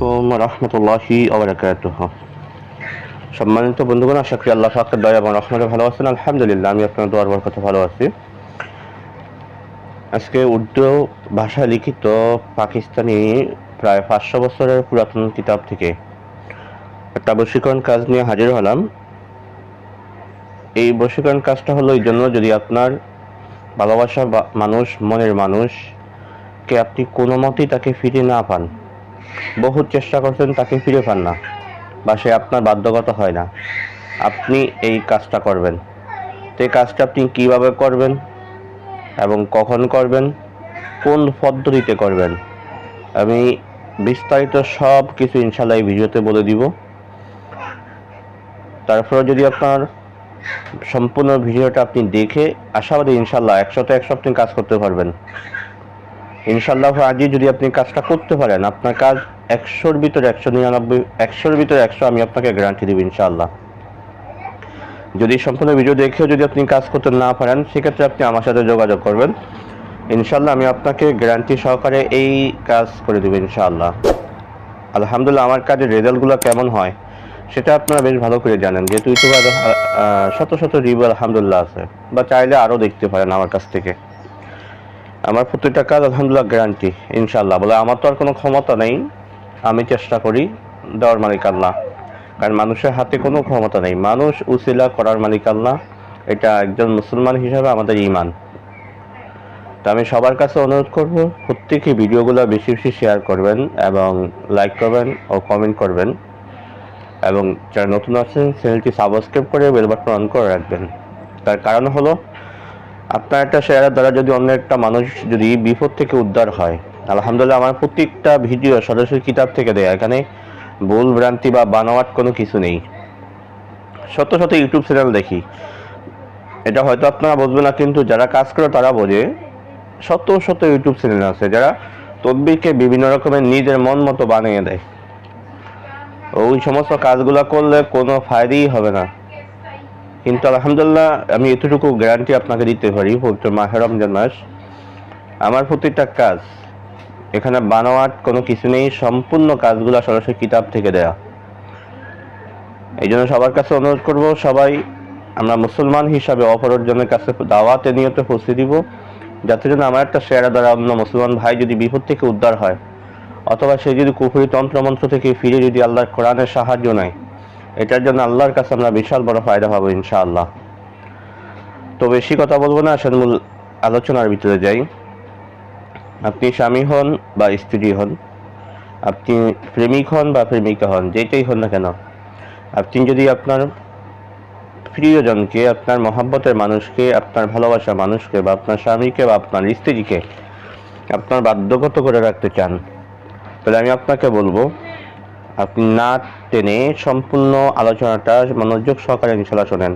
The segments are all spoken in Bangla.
আলাইকুম রহমতুল্লাহি আবরাকাত সম্মানিত বন্ধুগণ, আশা করি আল্লাহ ফাকর দয়া এবং রহমতে ভালো আছেন। আলহামদুলিল্লাহ, আমি আপনার দোয়ার বরকতে ভালো আছি। আজকে উর্দু ভাষায় লিখিত পাকিস্তানি প্রায় পাঁচশো বছরের পুরাতন কিতাব থেকে একটা বশীকরণ কাজ নিয়ে হাজির হলাম। এই বশীকরণ কাজটা হলো এই জন্য যদি আপনার ভালোবাসা মানুষ, মনের মানুষকে আপনি কোনো মতেই তাকে ফিরে না পান বহুত চেষ্টা করছেন, তাকে ফিরে পান না। বা সে আপনার বাধ্যগত হয় না। আপনি এই কাজটা করবেন। তো এই কাজটা আপনি কীভাবে করবেন এবং কখন করবেন? কোন পদ্ধতিতে করবেন? আমি বিস্তারিত সব কিছু ইনশাল্লাহ এই ভিডিওতে বলে দিব। তারপরে যদি আপনার সম্পূর্ণ ভিডিওটা আপনি দেখে, আশাবাদী ইনশাল্লাহ একশোতে একশো আপনি কাজ করতে পারবেন। ইনশাল্লাহ আজই যদি আপনি কাজটা করতে পারেন, আপনার কাজ একশোর ভিতরে একশো নিরানব্বই, একশোর ভিতরে একশো আমি আপনাকে গ্যারান্টি দেবো ইনশাল্লাহ যদি সম্পূর্ণ ভিডিও দেখেও যদি আপনি কাজ করতে না পারেন, সেক্ষেত্রে আপনি আমার সাথে যোগাযোগ করবেন। ইনশাল্লাহ আমি আপনাকে গ্যারান্টি সহকারে এই কাজ করে দেবো ইনশাআল্লাহ। আলহামদুলিল্লাহ আমার কাজের রেজাল্টগুলো কেমন হয়, সেটা আপনারা বেশ ভালো করে জানেন। যেহেতু ইউটিউবে শত শত রিভিউ আলহামদুলিল্লাহ আছে, বা চাইলে আরও দেখতে পারেন আমার কাছ থেকে। আমার প্রত্যেকটা কাজ, আলহামদুলিল্লাহ গ্যারান্টি ইনশাল্লাহ বলে আমার তো আর কোনো ক্ষমতা নেই। আমি চেষ্টা করি দেওয়ার মালিক আল্লাহ। কারণ মানুষের হাতে কোনো ক্ষমতা নেই। মানুষ উসিলা করার মালিক আল্লাহ। এটা একজন মুসলমান হিসাবে আমাদের ইমান তো আমি সবার কাছে অনুরোধ করব, প্রত্যেকে ভিডিওগুলো বেশি বেশি শেয়ার করবেন এবং লাইক করবেন ও কমেন্ট করবেন। এবং যারা নতুন আছেন চ্যানেলটি সাবস্ক্রাইব করে বেল বাটন অন করে রাখবেন। তার কারণ হলো আপনার একটা শেয়ারের দ্বারা যদি অন্য একটা মানুষ যদি বিপদ থেকে উদ্ধার হয়, আলহামদুলিল্লাহ আমার প্রত্যেকটা ভিডিও সরাসরি কিতাব থেকে দেয়। এখানে ভুল ভ্রান্তি বা বানোয়াট কোনো কিছু নেই। শত শত ইউটিউব চ্যানেল দেখি। এটা হয়তো আপনারা বুঝবেন না, কিন্তু যারা কাজ করে তারা বোঝে। শত শত ইউটিউব চ্যানেল আছে যারা তদবিরকে বিভিন্ন রকমের নিজের মন মতো বানিয়ে দেয়। ওই সমস্ত কাজগুলো করলে কোনো ফায়দাই হবে না। কিন্তু আলহামদুলিল্লাহ, আমি এতটুকু গ্যারান্টি আপনাকে দিতে পারি, পবিত্র মাহে রমজান মাস। আমার প্রতিটা কাজ, এখানে বানোয়াট কোনো কিছু নেই, সম্পূর্ণ কাজগুলো সরাসরি কিতাব থেকে দেয়া। এই জন্য সবার কাছে অনুরোধ করব, সবাই আমরা মুসলমান হিসাবে অপরজনের কাছে দাওয়াতে নিয়তে পৌঁছে দিব, যাতে জন্য আমার একটা শেয়ার দ্বারা অন্য মুসলমান ভাই যদি বিপদ থেকে উদ্ধার হয়, অথবা সে যদি কুফুরি তন্ত্রমন্ত্র থেকে ফিরে যদি আল্লাহর কোরআনের সাহায্য নেয়। এটার জন্য আল্লাহর কাছে আমরা বিশাল বড় ফায়দা পাবো, ইনশাআল্লাহ। তো বেশি কথা বলব না আসলে মূল আলোচনার ভিতরে যাই। আপনি স্বামী হন বা স্ত্রী হন, আপনি প্রেমিক হন বা প্রেমিকা হন যেটাই হন না কেন, আপনি যদি আপনার প্রিয়জনকে, আপনার মহাব্বতের মানুষকে, আপনার ভালোবাসা মানুষকে বা আপনার স্বামীকে বা আপনার স্ত্রীকে আপনার বাধ্যগত করে রাখতে চান, তাহলে আমি আপনাকে বলব, আপনি না টেনে সম্পূর্ণ আলোচনাটা মনোযোগ সহকারে ইনশাল্লাহ শোনেন।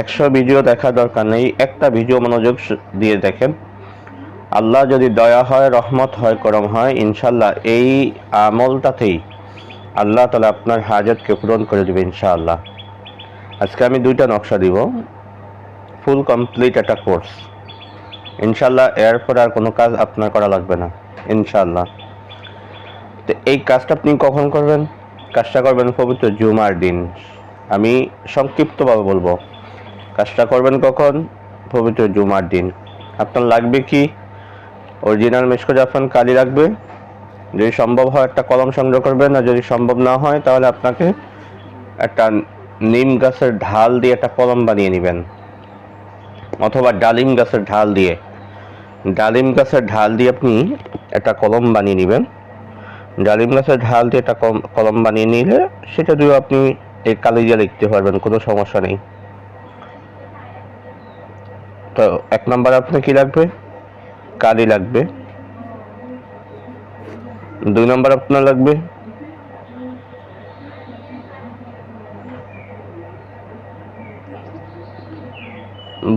একশো ভিডিও দেখার দরকার নেই, একটা ভিডিও মনোযোগ দিয়ে দেখেন। আল্লাহ যদি দয়া হয়, রহমত হয়, করম হয় ইনশাল্লাহ এই আমলটাতেই আল্লাহ তালা আপনার হাজতকে পূরণ করে দেবে ইনশাআল্লাহ। আজকে আমি দুইটা নকশা দিব, ফুল কমপ্লিট একটা কোর্স। ইনশাল্লাহ এরপর আর কোনো কাজ আপনার করা লাগবে না ইনশাল্লাহ তো এই কাজটা আপনি কখন করবেন? কাজটা করবেন পবিত্র জুমার দিন। আমি সংক্ষিপ্তভাবে বলব, কাজটা করবেন কখন? পবিত্র জুমার দিন। আপনার লাগবে কি? অরিজিনাল মেশকো জাফরান কালি লাগবে। যদি সম্ভব হয় একটা কলম সংগ্রহ করবেন, আর যদি সম্ভব না হয়, তাহলে আপনাকে একটা নিম গাছের ঢাল দিয়ে একটা কলম বানিয়ে নেবেন। অথবা ডালিম গাছের ঢাল দিয়ে। ডালিম গাছের ঢাল দিয়ে আপনি একটা কলম বানিয়ে নেবেন। ডালিম গাছের ঢাল দিয়ে একটা কলম বানিয়ে নিলে সেটা দিয়েও আপনি এই কালি দিয়ে লিখতে পারবেন, কোনো সমস্যা নেই। তো এক নাম্বার আপনার কি লাগবে? কালি লাগবে। দুই নম্বর আপনার লাগবে?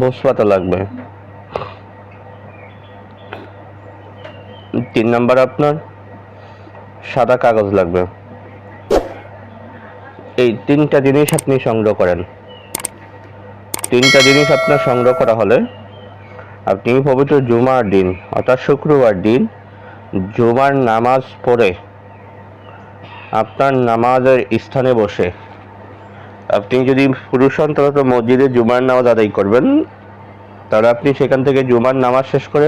বসপাতা লাগবে। তিন নাম্বার আপনার? সাদা কাগজ লাগবে। এই তিনটা জিনিস আপনি সংগ্রহ করেন। তিনটা জিনিস আপনার সংগ্রহ করা হলে আপনি পবিত্র জুমার দিন, অর্থাৎ শুক্রবার দিন, জুমার নামাজ পড়ে আপনার নামাজের স্থানে বসে আপনি যদি পুরুষ হন, তাহলে তো মসজিদে জুমার নামাজ আদায় করবেন। তাহলে আপনি সেখান থেকে জুমার নামাজ শেষ করে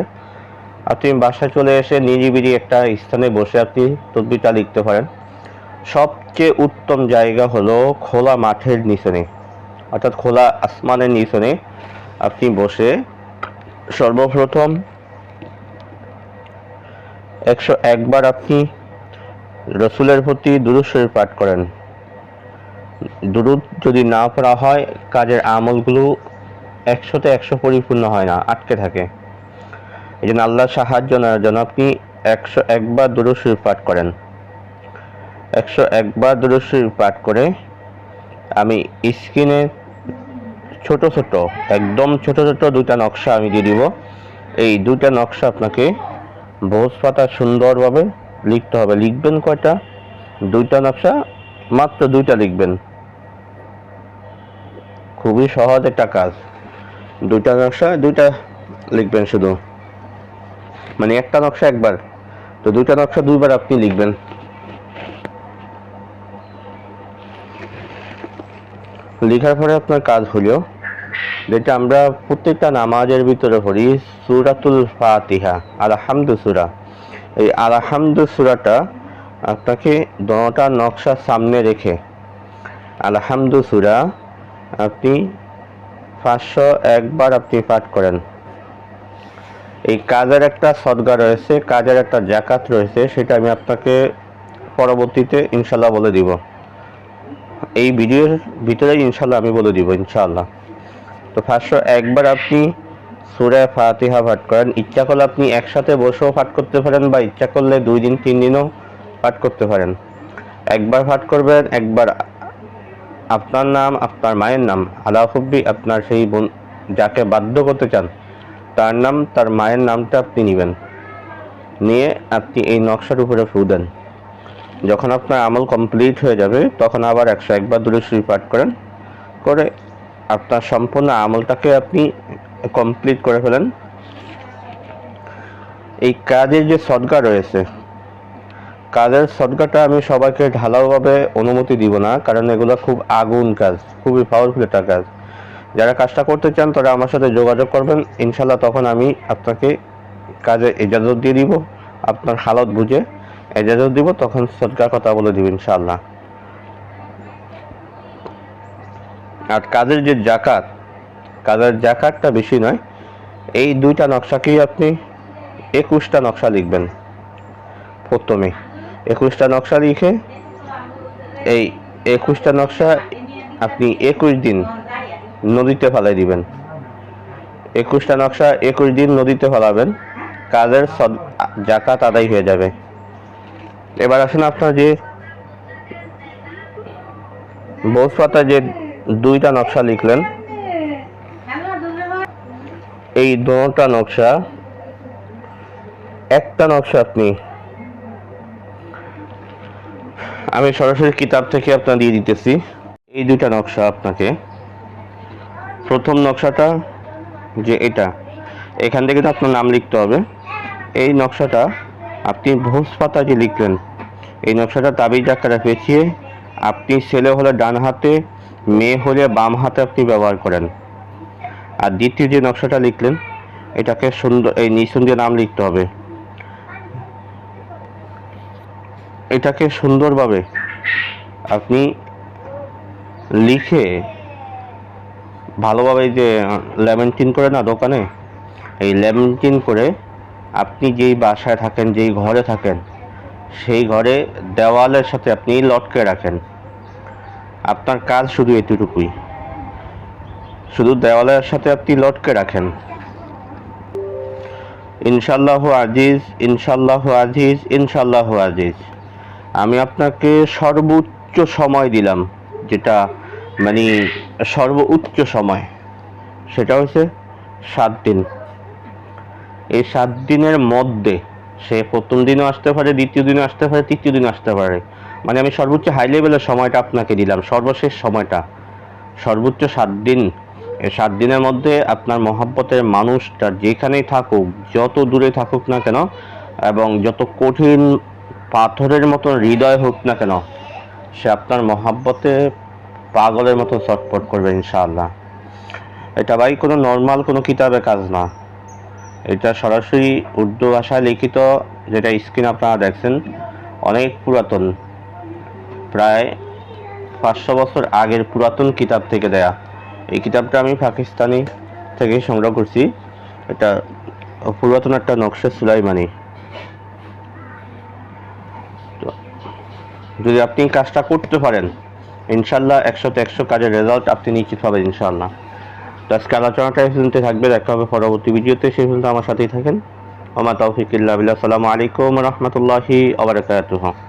আপনি বাসায় চলে এসে নিরিবিলি একটা স্থানে বসে আপনি তদবিটা লিখতে পারেন। সবচেয়ে উত্তম জায়গা হলো খোলা মাঠের নিচনে, অর্থাৎ খোলা আসমানের নিচনে আপনি বসে সর্বপ্রথম একশো একবার আপনি রসুলের প্রতি দুরুদ পাঠ করেন। দুরুদ যদি না পড়া হয়, কাজের আমলগুলো একশোতে একশো পরিপূর্ণ হয় না, আটকে থাকে। এই জন্য আল্লাহ সাহায্য নেওয়ার জন্য আপনি একশো একবার দুরুদ শরীফ পাঠ করেন। একশো একবার দুরুদ শরীফ পাঠ করে আমি স্ক্রিনে ছোট ছোট, একদম ছোট ছোট দুইটা নকশা আমি দিয়ে দিব। এই দুইটা নকশা আপনাকে ভোজ পাতা সুন্দরভাবে লিখতে হবে। লিখবেন কয়টা? দুইটা নকশা, মাত্র দুইটা লিখবেন। খুবই সহজ একটা কাজ। দুইটা নকশা, দুইটা লিখবেন শুধু। মানে একটা নকশা একবার। তো দুইটা নকশা দুইবার আপনি লিখবেন। লেখার পরে আপনার কাজ হলো, যেটা আমরা প্রত্যেকটা নামাজের ভিতরে পড়ি, সুরাতুল ফাতিহা, আলহামদু সুরা। এই আলহামদু সুরাটা আপনাকে দোনোটা নকশা সামনে রেখে, আলহামদু সুরা আপনি পাঁচশো একবার আপনি পাঠ করেন। এই কাজের একটা সদগা রয়েছে, কাজের একটা জাকাত রয়েছে, সেটা আমি আপনাকে পরবর্তীতে ইনশাল্লাহ বলে দিব। এই ভিডিওর ভিতরে ইনশাল্লাহ আমি বলে দিব ইনশাল্লাহ তো ফার্স্ট একবার আপনি সুরে ফাতিহা পাঠ করেন। ইচ্ছা করলে আপনি একসাথে বসেও পাঠ করতে পারেন বা ইচ্ছা করলে দুই দিন, তিন দিনও পাঠ করতে পারেন। একবার পাঠ করবেন, একবার আপনার নাম, আপনার মায়ের নাম আলাফব্বি আপনার সেই বোন, যাকে বাধ্য করতে চান তার নাম, তার মায়ের নামটা আপনি নেবেন। নিয়ে আপনি এই নকশার উপরে ফু দেন। যখন আপনার আমল কমপ্লিট হয়ে যাবে, তখন আবার একশো একবার দূরে শুরু পাঠ করেন। করে আপনার সম্পূর্ণ আমলটাকে আপনি কমপ্লিট করে ফেলেন। এই কাজের যে সদকা রয়েছে, কাজের সদকাটা আমি সবাইকে ঢালাওভাবে অনুমতি দিব না, কারণ এগুলো খুব আগুন কাজ, খুবই পাওয়ারফুল একটা কাজ। যারা কাজটা করতে চান, তারা আমার সাথে যোগাযোগ করবেন। ইনশাল্লাহ তখন আমি আপনাকে কাজে এজাজত দিয়ে দিব, আপনার হালত বুঝে এজাজত দিব, তখন সরকার কথা বলে দিব ইনশাল্লাহ আর কাজের যে জাকাত, কাজের জাকাতটা বেশি নয়, এই দুইটা নকশাকেই আপনি একুশটা নকশা লিখবেন প্রথমে। একুশটা নকশা লিখে এই একুশটা নকশা আপনি একুশ দিন নদীতে ফেলাই দিবেন। একুশটা নকশা একুশ দিন নদীতে ফেলাবেন। কাজের জাকাত আদায় হয়ে যাবে। এবার আসেন আপনার যে বউস পাতা যে দুইটা নকশা লিখলেন, এই দুটা নকশা, একটা নকশা আপনি, আমি সরাসরি কিতাব থেকে আপনার দিয়ে দিতেছি। এই দুইটা নকশা আপনাকে প্রথম নকশাটা যে এটা, এখান থেকে তো আপনার নাম লিখতে হবে। এই নকশাটা আপনি ভোজ পাতা যে লিখলেন, এই নকশাটা তাবিজ আকারে পেঁচিয়ে আপনি ছেলে হলে ডান হাতে, মেয়ে হলে বাম হাতে আপনি ব্যবহার করেন। আর দ্বিতীয় যে নকশাটা লিখলেন, এটাকে সুন্দর, এই নিচুন দিয়ে নাম লিখতে হবে। এটাকে সুন্দরভাবে আপনি লিখে ভালোভাবে যে লেমেন্টিন করে না দোকানে? এই লেমেন্টিন করে আপনি যেই বাসায় থাকেন, যেই ঘরে থাকেন, সেই ঘরে দেওয়ালের সাথে আপনি লটকে রাখেন। আপনার কাজ শুধু এতটুকুই। শুধু দেওয়ালের সাথে আপনি লটকে রাখেন। ইনশাল্লাহ আজিজ ইনশাল্লাহ আজিজ ইনশাল্লাহ আজিজ। আমি আপনাকে সর্বোচ্চ সময় দিলাম, যেটা মানে সর্বোচ্চ সময়, সেটা হচ্ছে সাত দিন। এই সাত দিনের মধ্যে সে প্রথম দিনও আসতে পারে, দ্বিতীয় দিনও আসতে পারে, তৃতীয় দিনও আসতে পারে। মানে আমি সর্বোচ্চ হাই লেভেলের সময়টা আপনাকে দিলাম, সর্বশেষ সময়টা। সর্বোচ্চ সাত দিন, এই সাত দিনের মধ্যে আপনার মহাব্বতের মানুষটা যেখানেই থাকুক, যত দূরে থাকুক না কেন, এবং যত কঠিন পাথরের মতো হৃদয় হোক না কেন, সে আপনার মহাব্বতে পাগলের মতো চটপট করবে ইনশাআল্লাহ। এটা ভাই কোনো নর্মাল কোনো কিতাবের কাজ না। এটা সরাসরি উর্দু ভাষায় লিখিত, যেটা স্ক্রিন আপনারা দেখছেন, অনেক পুরাতন। প্রায় পাঁচশো বছর আগের পুরাতন কিতাব থেকে দেয়া। এই কিতাবটা আমি পাকিস্তানি থেকে সংগ্রহ করছি। এটা পুরাতন একটা নকশা সুলাইমানি। যদি আপনি কাজটা করতে পারেন ইনশাল্লাহ একশোতে একশো কাজের রেজাল্ট আপনি নিশ্চিত পাবেন, ইনশাল্লাহ। তো আজকে আলোচনাটা পর্যন্ত থাকবে, দেখা হবে পরবর্তী ভিডিওতে, সেই পর্যন্ত আমার সাথেই থাকেন। ওমা তৌফিক ইল্লা বিল্লাহ। আসসালামু আলাইকুম রহমতুল্লাহি আবরাকাতুহ